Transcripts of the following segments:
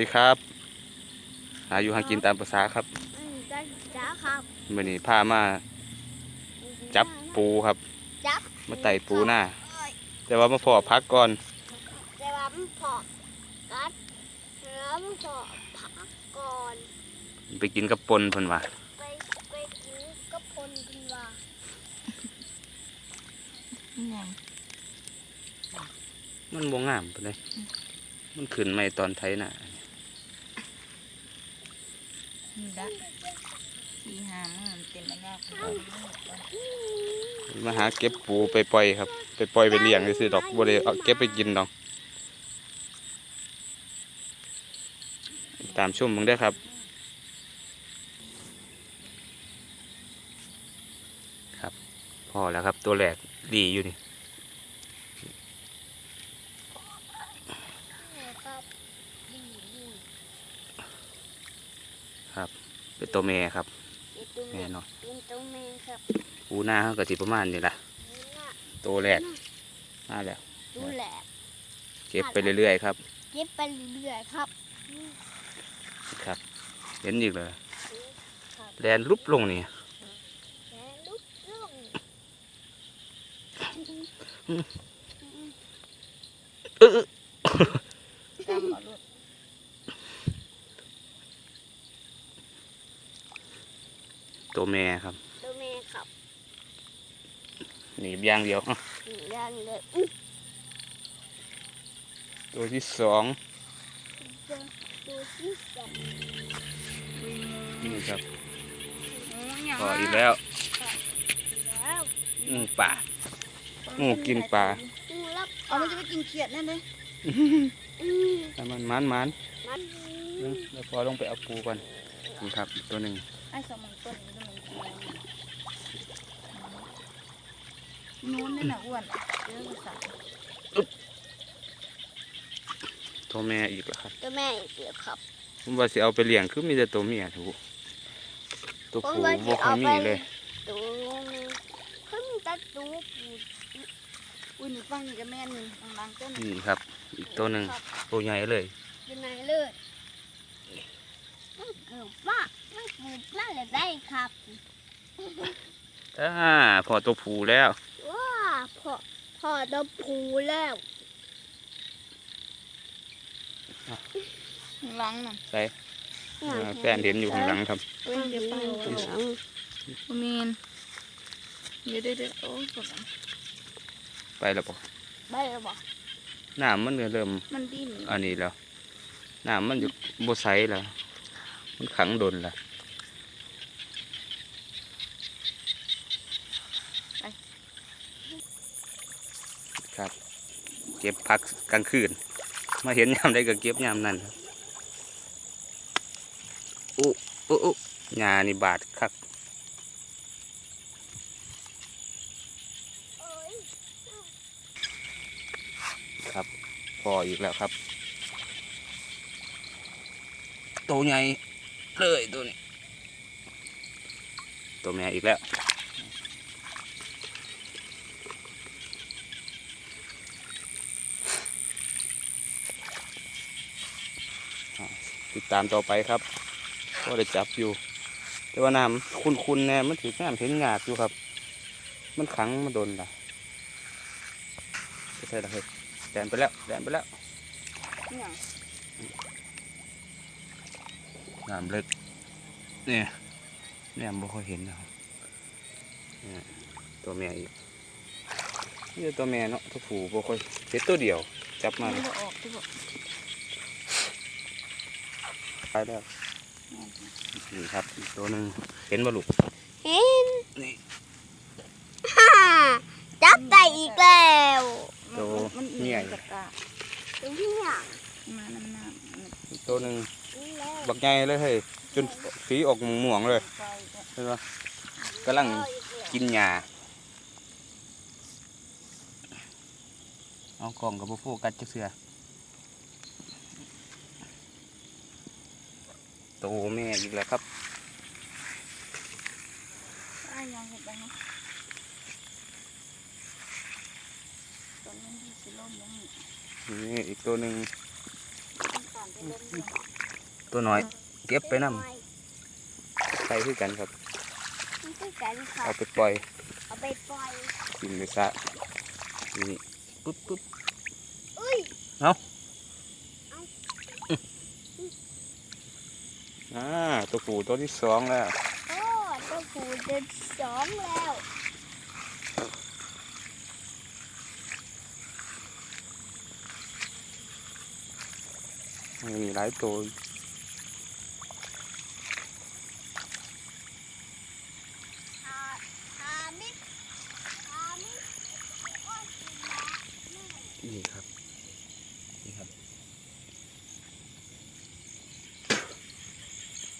ดีครับหาอยู่หากินตามภาษาครับอืมจ้าจ้าครับวันนี้พามาจับปูครับ จับมาไต่ปูหน้าเอ้ยแต่ว่ามาพอพักก่อน แต่ว่ามันพอกัดแล้วมันพอผักก่อน ไปกินกับปนเพิ่นว่าไปไปกินก็พลกันว่ามันบ่งามปานใดมันขึ้นไม่ตอนไถหน้า นี่ละสี่หามันเต็มมันยากมาหาเก็บปูไปปล่อยครับ ไปปล่อยไปเลี้ยงซื่อๆดอกบ่ได้เอาเก็บไปกินดอก ตามชมมึงได้ครับ ครับ พอแล้วครับตัวแรกดีอยู่นี่ ครับดีดี เป็นตัวแม่ครับเป็นตัวแม่แม่เนาะเป็นตัวแม่ครับปูหน้าเขาก็สิประมาณนี้ล่ะนี่น่ะตัวแรกมาแล้วดูแลเก็บไปเรื่อยๆครับ เก็บไปเรื่อยๆครับ ครับ เห็นอีกเลยครับแลนลุบลงนี่แล้วลุกลงเออ จำเอาลูก ตัวแม่ครับ ตัวแม่ครับ หนีบอย่างเดียวอยู่ด้านเลยอุ๊ยตัวที่สองเจอตัวที่สองนี่ครับโอ้ยยังพออีกแล้วแล้วงูป่างูกินปลางูรับเอามันจะไปกินเขียดนั่นเลยอืมแต่มันมันมันมันเออแล้วพอลงไปเอาปูก่อนนี่ครับอีกตัวหนึ่งไอ้สมองต้นนี่ก็มั นกินนู้นนี่น่ะอ้วนเยอะกว่าสามตัวแม่อีกแล้วครับตัวแม่อีกแล้วครับผมว่าสิเอาไปเลี้ยงคือมีแต่ตัวเมียถูกตัวผมผู้ว่าบ่จะค่อเอายไปมีเลยตัวนึงขึ้นตะตูปูอุ้ยนี่ฟังนี่ก็แม่นนี่หลังๆต้นนี่ครับ อีกตัวหนึ่งครับตัวใหญ่เลยอยู่ไหนเลยมันเกิดว่ามันเกิดว่าอะไรได้ครับอ่าพอตัวผู้แล้วว้า พอพอตะปูแล้วหลังน่ะใส่อ่าแฟนเห็นอยู่ข้างหลังครับเอ้ยเดี๋ยวไปข้างหลังบ่แม่นเดี๋ยวเดี๋ยวเดี๋ยวโอ้ยกดอันไปแล้วปะไปแล้วบอกน้ำมันเริ่มมันดิ้นอันนี้แล้วน้ำมันอยู่บใสแล้วมันขังโดนแล้ว ครับ เก็บพักกลางคืน มาเห็นยามใดก็เก็บยามนั้นอุ๊อุ๊อุ๊หญ้านี่บาดคักเอ้ยครับพออีกแล้วครับตัวใหญ่เลยตัวนี้ตัวแม่อีกแล้ว ติดตามต่อไปครับก็ได้จับอยู่ แต่ว่าน้ำคุ้นๆแน่มันถือน้ำเห็นงากอยู่ครับ มันขังมาโดนละไม่ใช่ละเฮ้ยแดนไปแล้วแดนไปแล้วเนี่ยน้ำลึกเนี่ยเนี่ยบ่ค่อยเห็นนะครับเนี่ยตัวแม่อีกนี่ตัวแม่เนาะตัวผู้บ่ค่อยเห็นตัวเดียว จับมามันบ่ออกที่บอก ไปแล้วนี่ครับอีกตัวหนึ่งเห็นบ่ลูกเห็นนี่ฮ่าจับได้อีกแล้วตัวมันเมียกับกาตัวเนี้ยมาน้ำน้ำอีกตัวหนึ่งนี่แล้วบักใหญ่เลยเฮ้ยจนสีออกม่วงๆเลยไปก็เห็นปะกำลังกินหญ้าเอากล่องกับโฟกัสจักเสือ โตแม่อีกแล้วครับอ้ายยังเห็นไปเนาะตอนนั้นที่สิล่มยังนี่อีกตัวหนึ่งต้องการไปเล่นเนี่ยตัวน้อย เก็บไปนำอยไปคือกันครับมันคือกันค่ะเอาไปปล่อยเอาไปปล่อยกินไปซะนี่ปุ๊บปุ๊บอุ้ย อ่าตัวผู้ตัวที่สองแล้วโอ้ตัวผูเดินสองแล้วมีหลายตัว หาหามิดหามิดโอ้ยกินมาแม่ นี่ครับนี่ครับ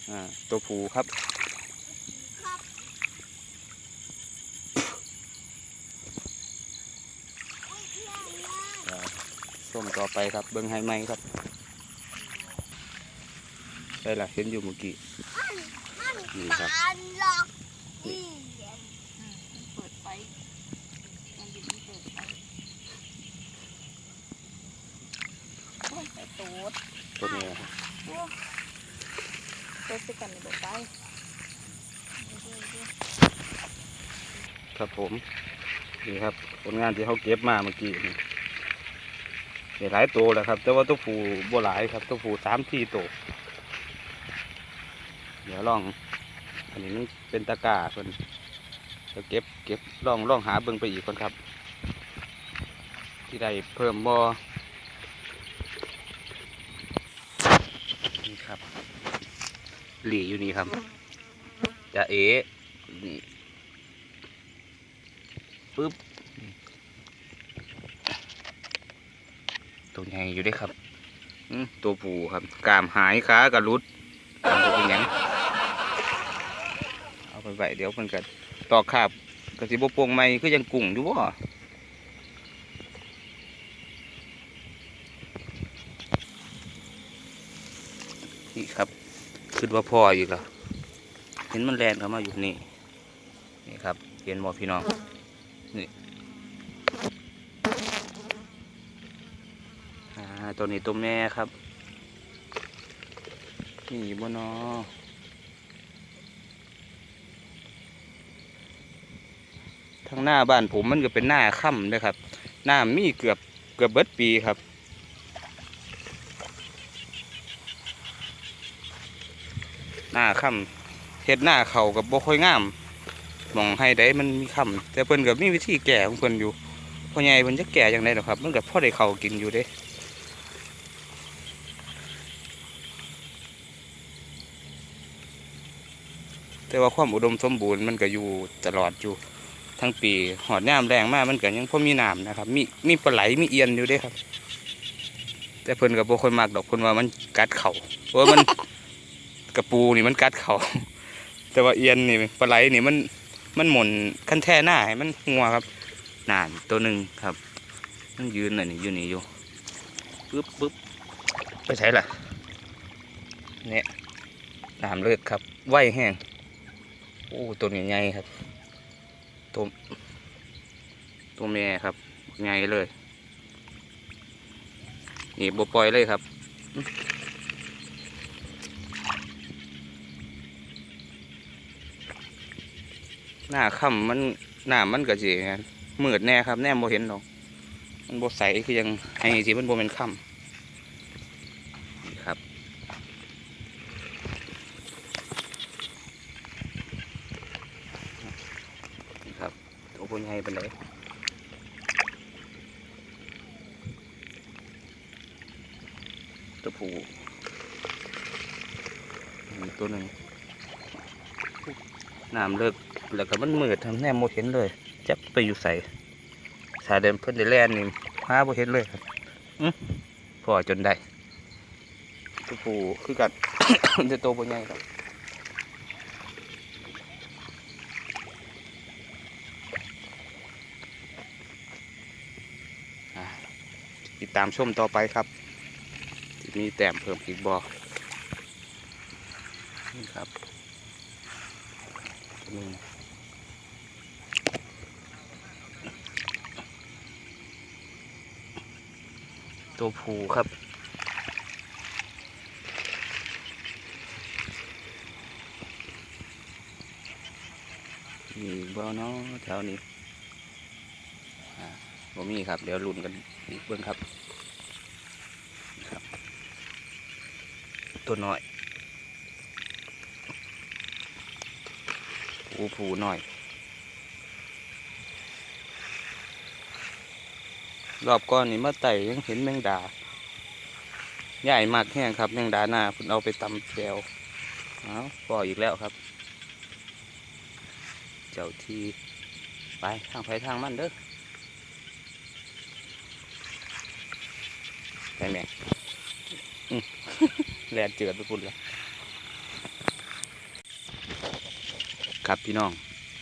อ่า ตัวผู้ครับครับอุ้ยแย่แย่อ่าส้มต่อไปครับ เบิ้งไฮไม้ครับได้ละเห็นอยู่เมื่อกี้มันมันนี่ครับปานหลอกอีอืมเปิดไฟมันยินเปิดไฟโอ้ยแต่โต๊ดตัวนี้ครับโอ้โต๊ดสิกันไปครับผมนี่ครับผลงานที่เขาเก็บมาเมื่อกี้นี่ได้หลายตัวแล้วครับ แต่ว่าตัวผูบ่หลายครับตัวผูสามสี่ตัวเดี๋ยวลอง อันนี้มันเป็นตะกาส่วนเดี๋ยวเก็บเก็บลองลองหาเบิ่งไปอีกคนครับ ที่ได้เพิ่มบ่นี่ครับ หลีอยู่นี่ครับจะเอ๋นี่ปึ๊บตัวใหญ่อยู่เด้ครับตัวผู้ครับกามหายขากระลุดกล้ามเป็นยังเอาไปไหว้เดี๋ยวเพิ่นก็ตอกคาบกระสิบโปวงใหม่คือยังกุ้งอยู่บ่นี่ครับ คิดว่าพ่ออีกแล้วเห็นมันแลนเข้ามาอยู่นี่นี่ครับเห็นบ่พี่น้องนี่ตัวนี้ตัวแม่ครับ นี่บ่นาะทางหน้าบ้านผมมันก็เป็นหน้าค่ำนะครับหน้ามีเกือบเกือบเบิดปีครับ หน้า ค่ำเฮ็ดหน้าเขากับบ่ค่อยงามมองให้ได้มันมีค่ำแต่เพิ่นก็มีวิธีแก้ของเพิ่นอยู่พ่อใหญ่เพิ่นจะแก้อย่างไรหรอครับมันก็พอได้เขากินอยู่เด้แต่ว่าความอุดมสมบูรณ์มันก็อยู่ตลอดอยู่ทั้งปีหอดน้ำแรงมากมันก็ยังพอมีน้ำนะครับ มีมีปลาไหลมีเอียนอยู่เด้ครับ แต่เพิ่นกับโบค่อยมากดอกเพิ่นว่ามันกัดเข่าเพราะมัน กระปูนี่มันกัดเขา แต่ว่าเอียนนี่ปลาไหลนี่มันมันหมุนขั้นแท่หน้าให้มันหัวครับนานตัวหนึ่งครับมันยืนน่ะนี่อยู่นี่อยู่ปึ๊บปึ๊บไปใช้ล่ะเนี่ยน้ำเลิกครับไหวแห้งโอ้ตัวนี้ใหญ่ครับตัวตัวแม่ครับใหญ่เลยนี่บปล่อยเลยครับ หน้าค่ำมันหน้ามันก็สิมืดแน่ครับ แน่โมเห็นหรอกมันโบใสคือยังให้สิมันโบเป็นค่ำครับครับตัวพวกใหญ่เป็นไรตัวผู้ตัวหนึ่งน้ำเลิก แล้วก็มันมืดทำแน่โมเห็นเลยจับไปอยู่ใส่สาเดินเพิ่นได้แล่นนี่หาโมเห็นเลยครับอื้อพอจนได้ตัวผู้คือกันจะโตวพวกใหญ่ครับอ่าติดตามชมต่อไปครับที่มีแต้มเพิ่มอีกบอนี่ครับหนึ่ง ตัวผูครับ มีบ่เนาะแถวนี้ผมมีครับ เดี๋ยวลุ่นกันอีกเพื่องครับ ตัวน้อยผูผูน่อย รอบก่อนนี่มาไต่ยังเห็นแมงดา ใหญ่มากแห้งครับแมงดาหน้าคุณเอาไปตำแจวเอาปล่อยอีกแล้วครับ เจ้าทีไปทางไปทางมันเด้อไปแม่อื้อแลนเจือดไปพุ่นแล้วครับพี่น้อง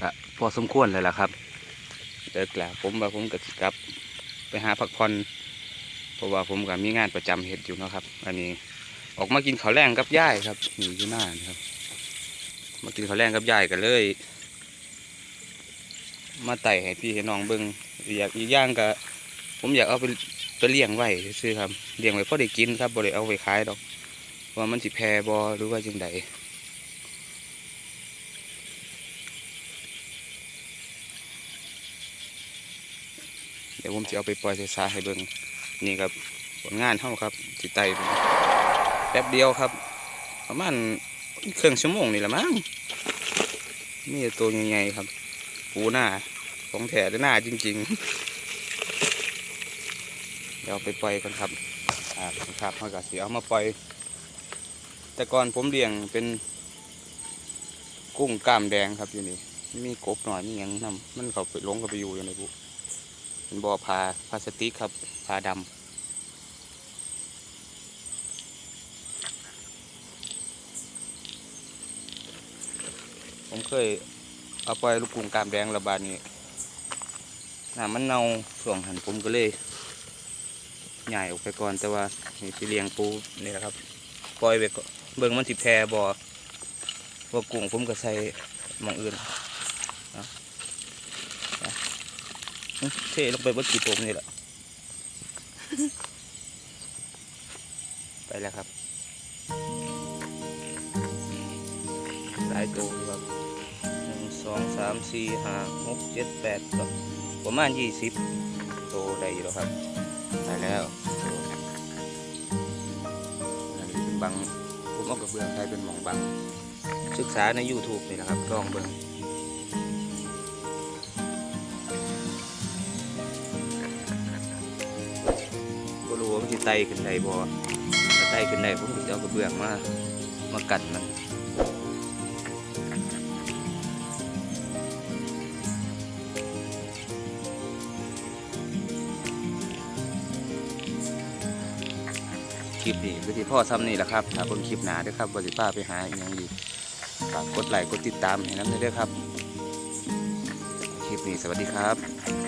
ก็พอสมควรเลยล่ะครับเลิกแล้วผมว่าผมกับกลับ หาพักผ่อนเพราะว่าผมก็มีงานประจำเห็ดอยู่นะครับ อันนี้ออกมากินข้าวแรงกับย่ายครับอยู่ที่หน้านครับ มากินข้าวแรงกับย่ายกันเลย มาไต่ให้พี่ให้น้องเบิ้งอยากอีกอย่างก็ผมอยากเอาไปไปเลี้ยงไว้ซื้อครับเลี้ยงไว้พอได้กินครับบ่ได้เอาไปขายดอก ว่ามันสิแพรบ่หรือว่าจังใด ดี๋ยวผมจะเอาไปปล่อยใส่สาให้เบิ้งนี่ครับผลงานเท่าครับสิไต่ไปแป๊บเดียวครับ ประมาณเครื่องชั่วโมงนี่แหละมั้งมีแต่ตัวใหญ่ๆครับ ปูหน้าของแถด้หน้าจริง ๆ เดี๋ยวเอาไปปล่อยกันครับอ่าครับเขาก็สิเอามาปล่อย แต่ก่อนผมเลี้ยงเป็นกุ้งกล้ามแดงครับอยู่นี่มีกบหน่อยมีหยังนำมันเขาไปลงเขาไปอยู่อยู่ในบุ เป็นบ่อพาพลาสติกครับพาดำผมเคยเอาปล่อยลูกกุ้งกามแดงระบาดนี้น้ำมันเน่าส่วงหันผมก็เลยใหญ่ออกไปก่อนแต่ว่านี่สิเลียงปูนี่แหละครับ ปล่อยไปก่อนเบิ่งมันสิแพร่บ่อว่ากุ้งผมก็ใส่มองอื่นเอาเอาอื้อ เทลงไปบนกี่ผมนี่แหละ ไปแล้วครับหลายตัวครับหนึ่งสองสามสี่ห้าหกเจ็ดแปดก็ประมาณยี่สิบโตได้อยู่แล้วครับได้แล้วอันนี้เป็นบังผมเอากระเบื้องใช้เป็นหมองบัง ศึกษาใน YouTube นี่นะครับลองเบิ่ง ไต่ขึ้นได้บ่ถ้าไต่ขึ้นได้ผมก็จะเอากระเบื้องมามากันมันคลิปนี้ก็ที่พ่อซ้ำนี่แหละครับถ้าเบิ่งคลิปหนาด้วยครับว่าสิป้าไปหาอย่างอีกฝากกดไลค์กดติดตามให้น้ำด้วยเด้อครับ คลิปนี้สวัสดีครับ